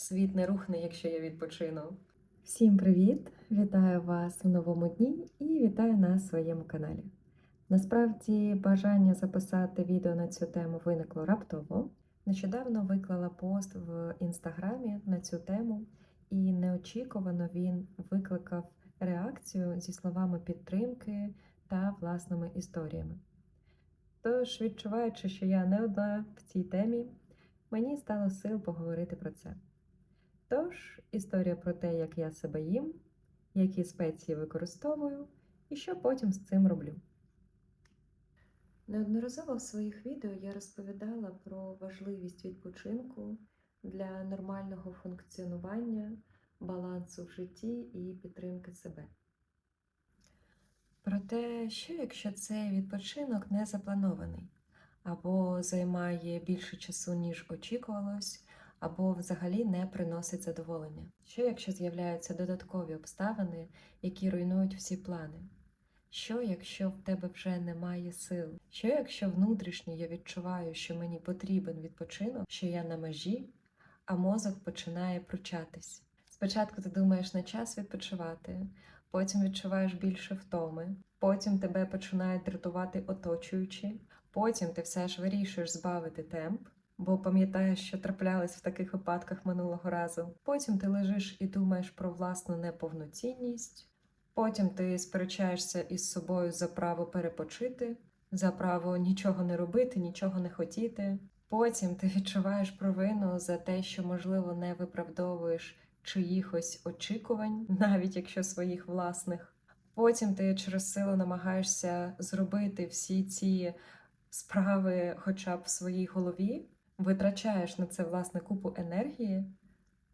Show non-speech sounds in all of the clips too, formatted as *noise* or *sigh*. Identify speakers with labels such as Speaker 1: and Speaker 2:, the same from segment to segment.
Speaker 1: Світ не рухне, якщо я відпочину.
Speaker 2: Всім привіт! Вітаю вас в новому дні і вітаю на своєму каналі. Насправді, бажання записати відео на цю тему виникло раптово. Нещодавно виклала пост в інстаграмі на цю тему, і неочікувано він викликав реакцію зі словами підтримки та власними історіями. Тож, відчуваючи, що я не одна в цій темі, мені стало сил поговорити про це. Тож, історія про те, як я себе їм, які спеції використовую і що потім з цим роблю. Неодноразово в своїх відео я розповідала про важливість відпочинку для нормального функціонування, балансу в житті і підтримки себе. Проте, що якщо цей відпочинок не запланований, або займає більше часу, ніж очікувалось, або взагалі не приносить задоволення? Що якщо з'являються додаткові обставини, які руйнують всі плани? Що, якщо в тебе вже немає сил? Що, якщо внутрішньо я відчуваю, що мені потрібен відпочинок, що я на межі, а мозок починає пручатись? Спочатку ти думаєш на час відпочивати, потім відчуваєш більше втоми, потім тебе починають дратувати оточуючі, потім ти все ж вирішуєш збавити темп, бо пам'ятаєш, що траплялись в таких випадках минулого разу. Потім ти лежиш і думаєш про власну неповноцінність. Потім ти сперечаєшся із собою за право перепочити, за право нічого не робити, нічого не хотіти. Потім ти відчуваєш провину за те, що, можливо, не виправдовуєш чиїхось очікувань, навіть якщо своїх власних. Потім ти через силу намагаєшся зробити всі ці справи, хоча б в своїй голові, витрачаєш на це власне купу енергії,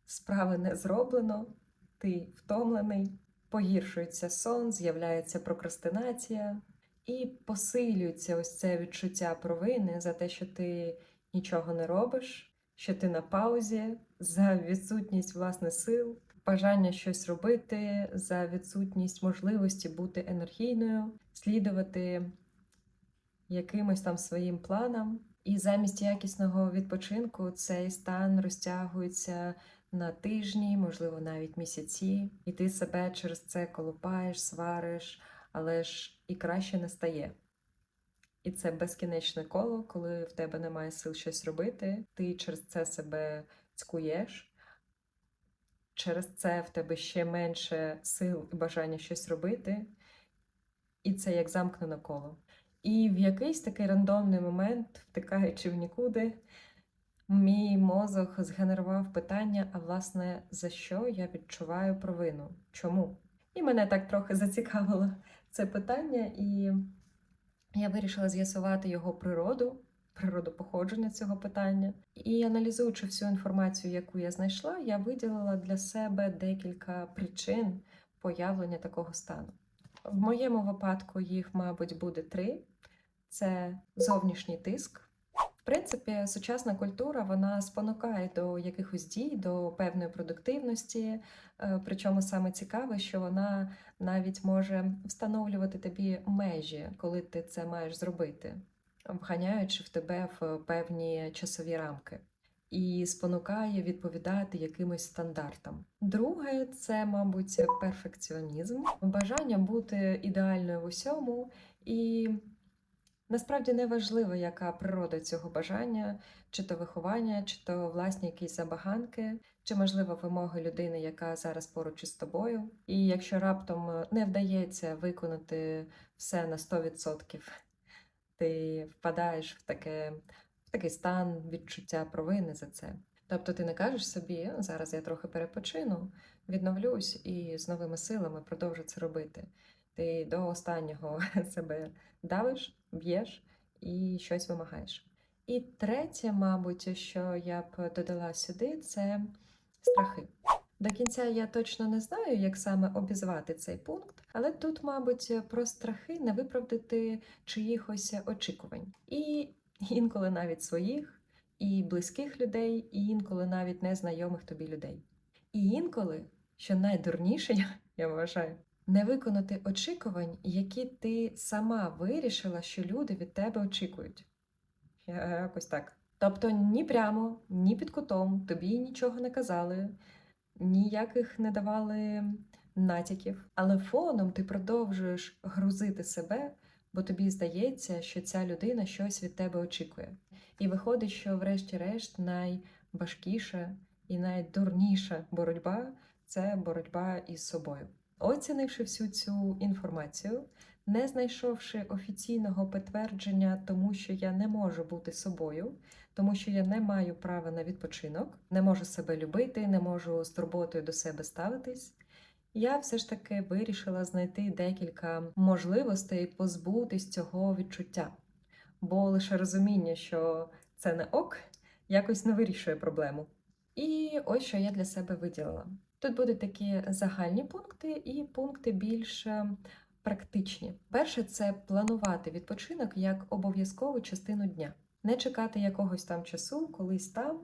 Speaker 2: справи не зроблено, ти втомлений погіршується сон, з'являється прокрастинація, і посилюється ось це відчуття провини за те, що ти нічого не робиш, що ти на паузі, за відсутність власне сил, бажання щось робити, за відсутність можливості бути енергійною, слідувати якимось там своїм планам. І замість якісного відпочинку цей стан розтягується на тижні, можливо, навіть місяці, і ти себе через це колупаєш, свариш, але ж і краще не стає. І це безкінечне коло, коли в тебе немає сил щось робити, ти через це себе цькуєш, через це в тебе ще менше сил і бажання щось робити, і це як замкнене коло. І в якийсь такий рандомний момент, втикаючи в нікуди, Мій мозок згенерував питання, а власне, за що я відчуваю провину? Чому? І мене так трохи зацікавило це питання, і я вирішила з'ясувати його природу, природу походження цього питання. І аналізуючи всю інформацію, яку я знайшла, я виділила для себе декілька причин появлення такого стану. В моєму випадку їх, мабуть, буде три: це зовнішній тиск. В принципі, сучасна культура вона спонукає до якихось дій, до певної продуктивності. Е, Причому саме цікаве, що вона навіть може встановлювати тобі межі, коли ти це маєш зробити, вганяючи в тебе в певні часові рамки. І спонукає відповідати якимось стандартам. Друге, це, мабуть, перфекціонізм, бажання бути ідеальною в усьому і Насправді не важливо, яка природа цього бажання, чи то виховання, чи то власні якісь забаганки, чи можливо вимоги людини, яка зараз поруч із тобою. І якщо раптом не вдається виконати все на 100%, ти впадаєш в таке, такий стан відчуття провини за це. Тобто ти не кажеш собі, зараз я трохи перепочину, відновлюсь і з новими силами продовжу це робити. Ти до останнього *laughs* себе давиш, б'єш і щось вимагаєш. І третє, мабуть, що я б додала сюди, це страхи. До кінця я точно не знаю, як саме обізвати цей пункт, але тут, мабуть, про страхи не виправдати чиїхось очікувань. І інколи навіть своїх, і близьких людей, і інколи навіть незнайомих тобі людей. І інколи, що найдурніше, я вважаю, не виконати очікувань, які ти сама вирішила, що люди від тебе очікують. Якось так Тобто ні прямо, ні під кутом тобі нічого не казали, ніяких не давали натяків, але фоном ти продовжуєш грузити себе, бо тобі здається, що ця людина щось від тебе очікує. І виходить, що, врешті-решт, найважкіша і найдурніша боротьба це боротьба із собою. Оцінивши всю цю інформацію, не знайшовши офіційного підтвердження, тому що я не можу бути собою, тому що я не маю права на відпочинок, не можу себе любити, не можу з турботою до себе ставитись. Я все ж таки вирішила знайти декілька можливостей позбутись цього відчуття, бо лише розуміння, що це не ок, якось не вирішує проблему. І ось що я для себе виділила. Тут будуть такі загальні пункти і пункти більш е, практичні. Перше це планувати відпочинок як обов'язкову частину дня, не чекати якогось там часу, колись там,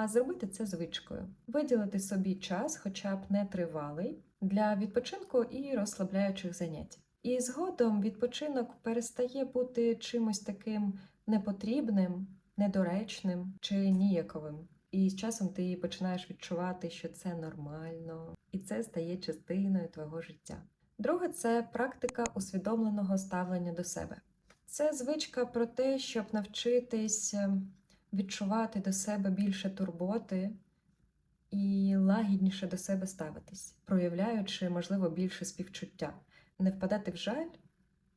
Speaker 2: а зробити це звичкою. Виділити собі час, хоча б не тривалий, для відпочинку і розслабляючих занять. І згодом відпочинок перестає бути чимось таким непотрібним, недоречним чи ніяковим. І з часом ти починаєш відчувати, що це нормально, і це стає частиною твого життя. Друге це практика усвідомленого ставлення до себе. Це звичка про те, щоб навчитись е, відчувати до себе більше турботи і лагідніше до себе ставитись, проявляючи, можливо, більше співчуття, не впадати в жаль,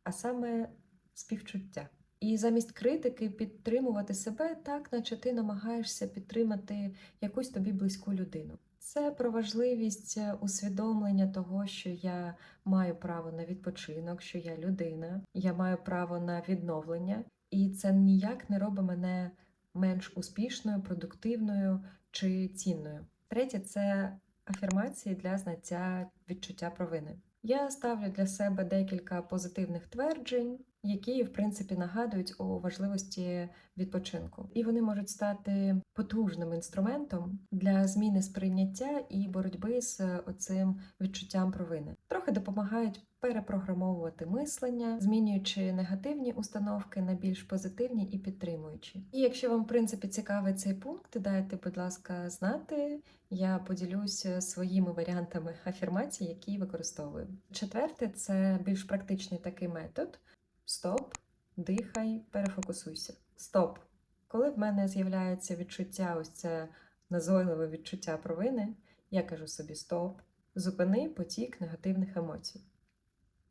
Speaker 2: а саме співчуття. І замість критики підтримувати себе так, наче ти намагаєшся підтримати якусь тобі близьку людину. Це про важливість е, усвідомлення того, що я маю право на відпочинок, що я людина, я маю право на відновлення, і це ніяк не робить мене менш успішною, продуктивною чи цінною. Третє це афірмації для знаття відчуття провини. Я ставлю для себе декілька позитивних тверджень, які, в принципі, нагадують у важливості відпочинку, і вони можуть стати потужним інструментом для зміни сприйняття і боротьби з оцим відчуттям провини. Трохи допомагають перепрограмовувати мислення, змінюючи негативні установки на більш позитивні і підтримуючі. І якщо вам, в принципі, цікавий цей пункт, дайте, будь ласка, знати. Я поділюся своїми варіантами афірмацій, які використовую. Четверте це більш практичний такий метод. Стоп, дихай, перефокусуйся. Стоп. Коли в мене з'являється відчуття, ось це назойливе відчуття провини, я кажу собі стоп, зупини потік негативних емоцій.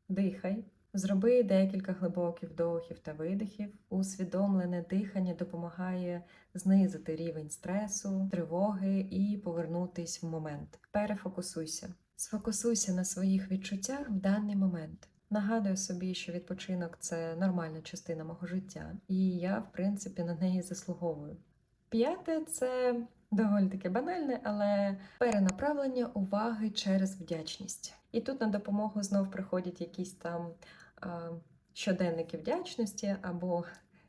Speaker 2: Дихай, зроби декілька глибоких вдохів та видихів. Усвідомлене дихання допомагає знизити рівень стресу, тривоги і повернутись в момент. Перефокусуйся. Сфокусуйся на своїх відчуттях в даний момент. Нагадую собі, що відпочинок це нормальна частина мого життя, і я, в принципі, на неї заслуговую. П'яте це доволі таке банальне, але перенаправлення уваги через вдячність. І тут на допомогу знов приходять якісь там а, щоденники вдячності або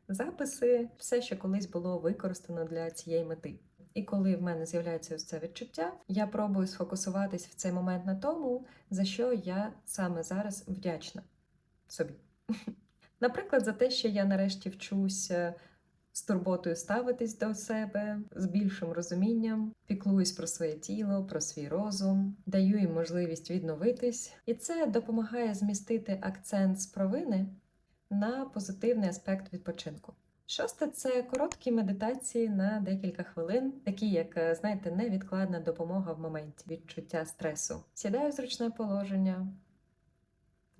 Speaker 2: записи, все, що колись було використано для цієї мети. І коли в мене з'являється ось це відчуття, я пробую сфокусуватись в цей момент на тому, за що я саме зараз вдячна собі. *laughs* Наприклад, за те, що я нарешті вчуся з турботою ставитись до себе, з більшим розумінням, піклуюсь про своє тіло, про свій розум, даю їм можливість відновитись, і це допомагає змістити акцент з провини на позитивний аспект відпочинку. Шосте це короткі медитації на декілька хвилин, такі як, е, знаєте, невідкладна допомога в моменті відчуття стресу. Сідаю в зручне положення,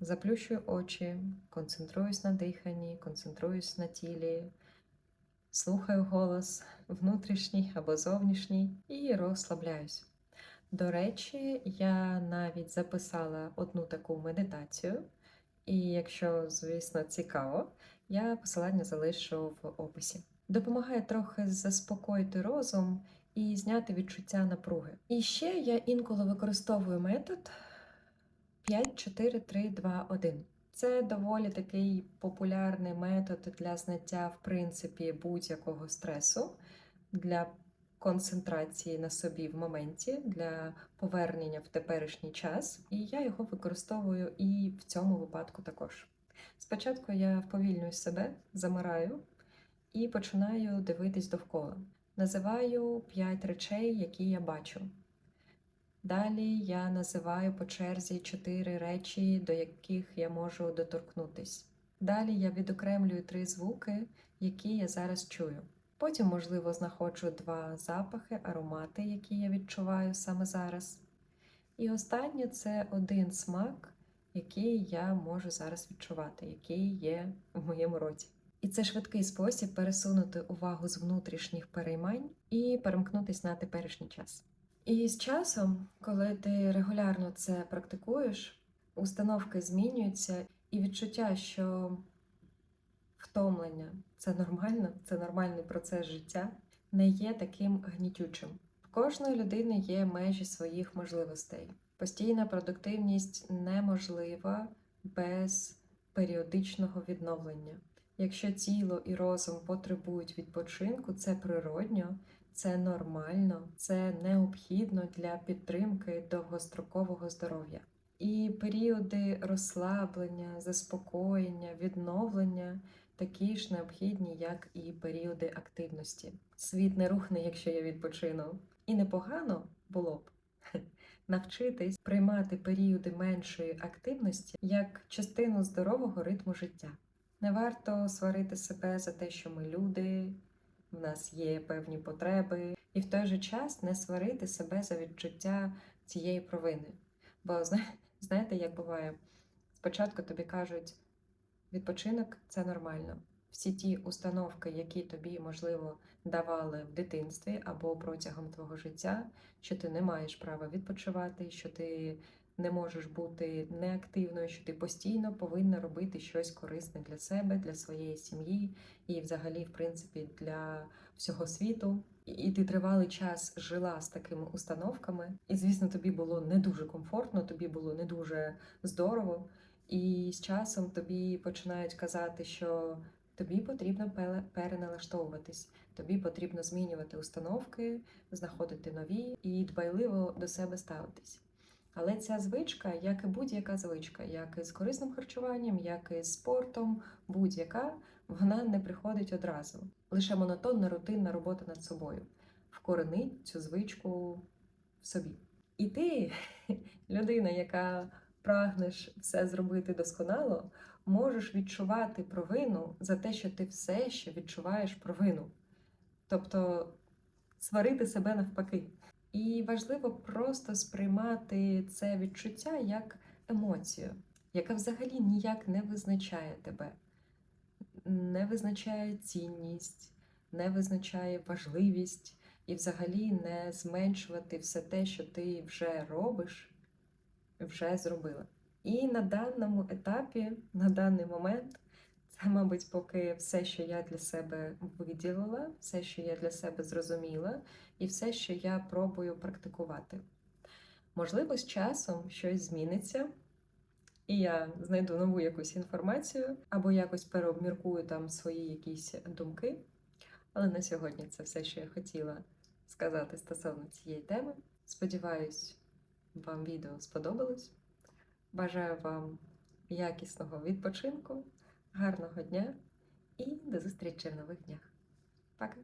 Speaker 2: заплющую очі, концентруюсь на диханні, концентруюсь на тілі, слухаю голос внутрішній або зовнішній і розслабляюсь. До речі, я навіть записала одну таку медитацію, і якщо, звісно, цікаво, я посилання залишу в описі. Допомагає трохи заспокоїти розум і зняти відчуття напруги. І ще я інколи використовую метод 5, 4, 3, 2, 1. Це доволі такий популярний метод для зняття, в принципі, будь-якого стресу, для концентрації на собі в моменті, для повернення в теперішній час. І я його використовую і в цьому випадку також. Спочатку я вповільнюю себе, замираю і починаю дивитись довкола. Називаю 5 речей, які я бачу. Далі я називаю по черзі 4 речі, до яких я можу доторкнутись. Далі я відокремлюю три звуки, які я зараз чую. Потім, можливо, знаходжу два запахи, аромати, які я відчуваю саме зараз. І останнє це один смак, який я можу зараз відчувати, який є в моєму роті. І це швидкий спосіб пересунути увагу з внутрішніх переймань і перемкнутись на теперішній час. І з часом, коли ти регулярно це практикуєш, установки змінюються, і відчуття, що втомлення це нормально, це нормальний процес життя, не є таким гнітючим. В кожної людини є межі своїх можливостей. Постійна продуктивність неможлива без періодичного відновлення. Якщо тіло і розум потребують відпочинку, це природньо, це нормально, це необхідно для підтримки довгострокового здоров'я. І періоди розслаблення, заспокоєння, відновлення такі ж необхідні, як і періоди активності. Світ не рухне, якщо я відпочину. І непогано було б навчитись приймати періоди меншої активності як частину здорового ритму життя. Не варто сварити себе за те, що ми люди, в нас є певні потреби, і в той же час не сварити себе за відчуття цієї провини. Бо зна- знаєте, як буває, спочатку тобі кажуть, відпочинок це нормально. Всі ті установки, які тобі, можливо, давали в дитинстві або протягом твого життя, що ти не маєш права відпочивати, що ти не можеш бути неактивною, що ти постійно повинна робити щось корисне для себе, для своєї сім'ї і, взагалі, в принципі, для всього світу. І- ти тривалий час жила з такими установками, і, звісно, тобі було не дуже комфортно, тобі було не дуже здорово. І з часом тобі починають казати, що тобі потрібно переналаштовуватись, тобі потрібно змінювати установки, знаходити нові і дбайливо до себе ставитись. Але ця звичка, як і будь-яка звичка, як і з корисним харчуванням, як і з спортом, будь-яка, вона не приходить одразу. Лише монотонна рутинна робота над собою. Вкоренить цю звичку в собі. І ти, *laughs* людина, яка прагнеш все зробити досконало, можеш відчувати провину за те, що ти все ще відчуваєш провину. Тобто сварити себе навпаки. І важливо просто сприймати це відчуття як емоцію, яка взагалі ніяк не визначає тебе, не визначає цінність, не визначає важливість і взагалі не зменшувати все те, що ти вже робиш, вже зробила. І на даному етапі, на даний момент, це, мабуть, поки все, що я для себе виділила, все, що я для себе зрозуміла, і все, що я пробую практикувати. Можливо, з часом щось зміниться, і я знайду нову якусь інформацію, або якось переобміркую там свої якісь думки. Але на сьогодні це все, що я хотіла сказати стосовно цієї теми. Сподіваюсь, вам відео сподобалось. Бажаю вам якісного відпочинку, гарного дня і до зустрічі в нових днях. Пока!